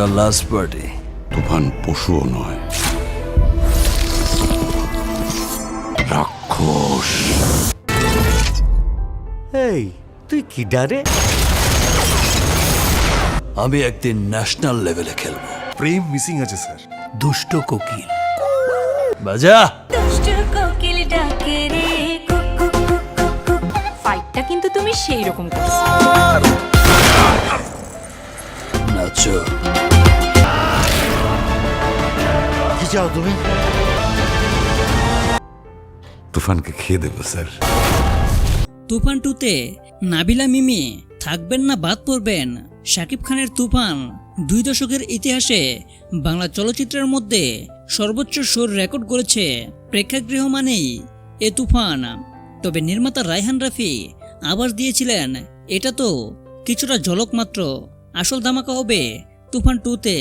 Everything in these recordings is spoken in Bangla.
ছাড়া লাস্ট পার্টি তুফান পশুও নয়। রাক্ষস। এই তুই কি ডারে? আমি একদিন ন্যাশনাল লেভেলে খেলব। প্রেম মিসিং আছে স্যার। দুষ্ট কোকিল। বাজা। দুষ্ট কোকিল ডাকে রে। ফাইটটা কিন্তু তুমি সেই রকম করছ। নাচো। চাও তুমি। তুফানকে খেয়ে দেবো স্যার। তুফান টুতে নাবিলা মিমি থাকবেন না বাদ পড়বেন। শাকিব খানের তুফান দুই দশকের ইতিহাসে বাংলা চলচ্চিত্রের মধ্যে সর্বোচ্চ সুর রেকর্ড করেছে প্রেক্ষাগৃহ মানেই এ তুফান। তবে নির্মাতা রায়হান রাফি আবার দিয়েছিলেন এটা তো কিছুটা ঝলক মাত্র। আসল ধামাকা হবে তুফান টুতে।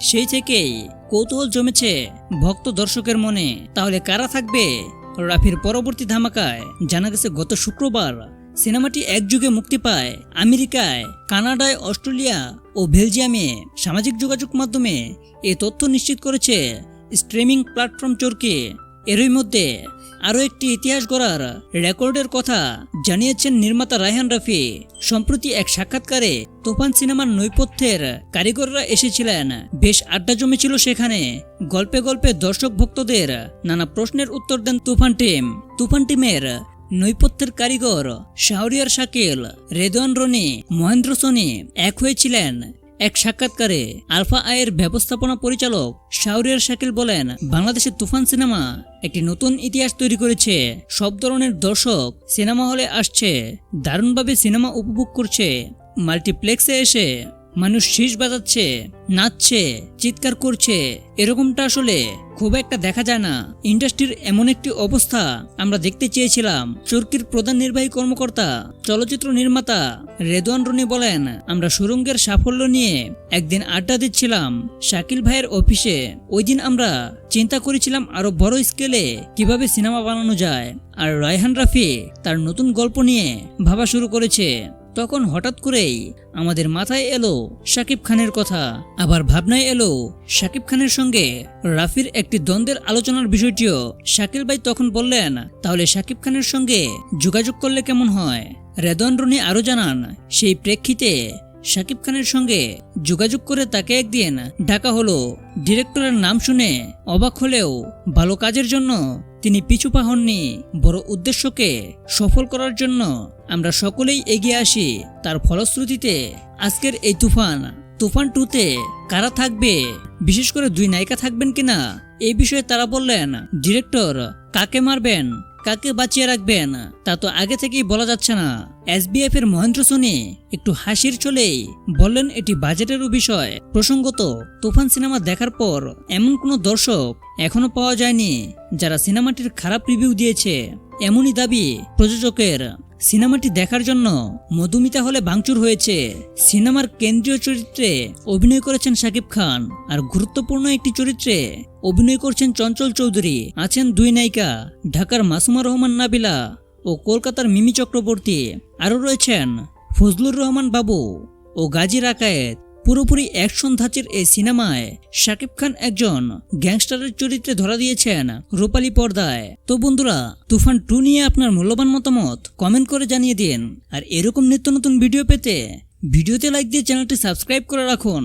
সেই থেকেই কৌতূহল জমেছে ভক্ত দর্শকের মনে। তাহলে কারা থাকবে রাফির পরবর্তী ধামাকায়? জানা গেছে গত শুক্রবার সিনেমাটি একযুগে মুক্তি পায় আমেরিকায়, কানাডায়, অস্ট্রেলিয়া ও বেলজিয়ামে। সামাজিক যোগাযোগ মাধ্যমে এ তথ্য নিশ্চিত করেছে স্ট্রিমিং প্ল্যাটফর্ম চরকি। এরই মধ্যে আরও একটি ইতিহাস গড়ার রেকর্ডের কথা জানিয়েছেন নির্মাতা রায়হান রাফি। সম্প্রতি এক সাক্ষাৎকারে তুফান সিনেমার নৈপথ্যের কারিগররা এসেছিলেন। বেশ আড্ডা জমেছিল সেখানে। গল্পে গল্পে দর্শক ভক্তদের নানা প্রশ্নের উত্তর দেন তুফান টিম। তুফান টিমের নৈপথ্যের কারিগর শাহরিয়ার শাকিল, রেদওয়ান রনি, মহেন্দ্র সোনি এক হয়েছিলেন। এক সাক্ষাৎকারে আলফা আয়ের ব্যবস্থাপনা পরিচালক শাহরিয়ার শাকিল বলেন বাংলাদেশের তুফান সিনেমা একটি নতুন ইতিহাস তৈরি করেছে। সব ধরনের দর্শক সিনেমা হলে আসছে। দারুণভাবে সিনেমা উপভোগ করছে। মাল্টিপ্লেক্সে এসে মানুষ শীষ বাজাচ্ছে, নাচছে, চিৎকার করছে, এরকমটা আসলে খুব একটা দেখা যায় না। ইন্ডাস্ট্রির এমন একটি অবস্থা আমরা দেখতে চেয়েছিলাম, চরকির প্রধান নির্বাহী কর্মকর্তা, চলচ্চিত্র নির্মাতা রেদওয়ান রনি বলেন, আমরা সুরঙ্গের সাফল্য নিয়ে একদিন আড্ডা দিচ্ছিলাম শাকিল ভাইয়ের অফিসে। ওই দিন আমরা চিন্তা করেছিলাম আরও বড় স্কেলে কীভাবে সিনেমা বানানো যায়। আর রায়হান রাফি তার নতুন গল্প নিয়ে ভাবা শুরু করেছে। তখন হঠাৎ করেই আমাদের মাথায় এলো শাকিব খানের কথা। আবার ভাবনায় এলো শাকিব খানের সঙ্গে রাফির একটি দ্বন্দ্বের আলোচনার বিষয়টিও। শাকিল ভাই তখন বললেন, তাহলে শাকিব খানের সঙ্গে যোগাযোগ করলে কেমন হয়? রেদন রনি আরও জানান, সেই প্রেক্ষিতে শাকিব খানের সঙ্গে যোগাযোগ করে তাকে একদিন ডাকা হলো। ডিরেক্টরের নাম শুনে অবাক হলেও ভালো কাজের জন্য তিনি পিছু পা হননি। বড় উদ্দেশ্যকে সফল করার জন্য আমরা সকলেই এগিয়ে আসি তার ফলশ্রুতিতে। আজকের এই তুফান তুফান টুতে কারা থাকবে? বিশেষ করে দুই নায়িকা থাকবেন কিনা? এই বিষয়ে তারা বললেন, ডিরেক্টর, কাকে মারবেন? কাকে বাঁচিয়ে রাখবেন তা তো আগে থেকেই বলা যাচ্ছে না। এসবিএফ এর মহেন্দ্র সোনি একটু হাসির চলেই বললেন, এটি বাজেটেরও বিষয়। প্রসঙ্গত, তুফান সিনেমা দেখার পর এমন কোনো দর্শক এখনও পাওয়া যায়নি যারা সিনেমাটির খারাপ রিভিউ দিয়েছে। এমনই দাবি প্রযোজকের। সিনেমাটি দেখার জন্য মধুমিতা হলে ভাঙচুর হয়েছে। সিনেমার কেন্দ্রীয় চরিত্রে অভিনয় করেছেন শাকিব খান আর গুরুত্বপূর্ণ একটি চরিত্রে অভিনয় করছেন চঞ্চল চৌধুরী। আছেন দুই নায়িকা ঢাকার মাসুমা রহমান নাবিলা ও কলকাতার মিমি চক্রবর্তী। আরও রয়েছেন ফজলুর রহমান বাবু ও গাজী রাকায়েত। পুরোপুরি অ্যাকশন ধাঁচের এই সিনেমায় শাকিব খান একজন গ্যাংস্টারের চরিত্রে ধরা দিয়েছেন রূপালী পর্দায়। তো বন্ধুরা, তুফান টু নিয়ে আপনার মূল্যবান মতামত কমেন্ট করে জানিয়ে দিন। আর এরকম নিত্য নতুন ভিডিও পেতে ভিডিওতে লাইক দিয়ে চ্যানেলটি সাবস্ক্রাইব করে রাখুন।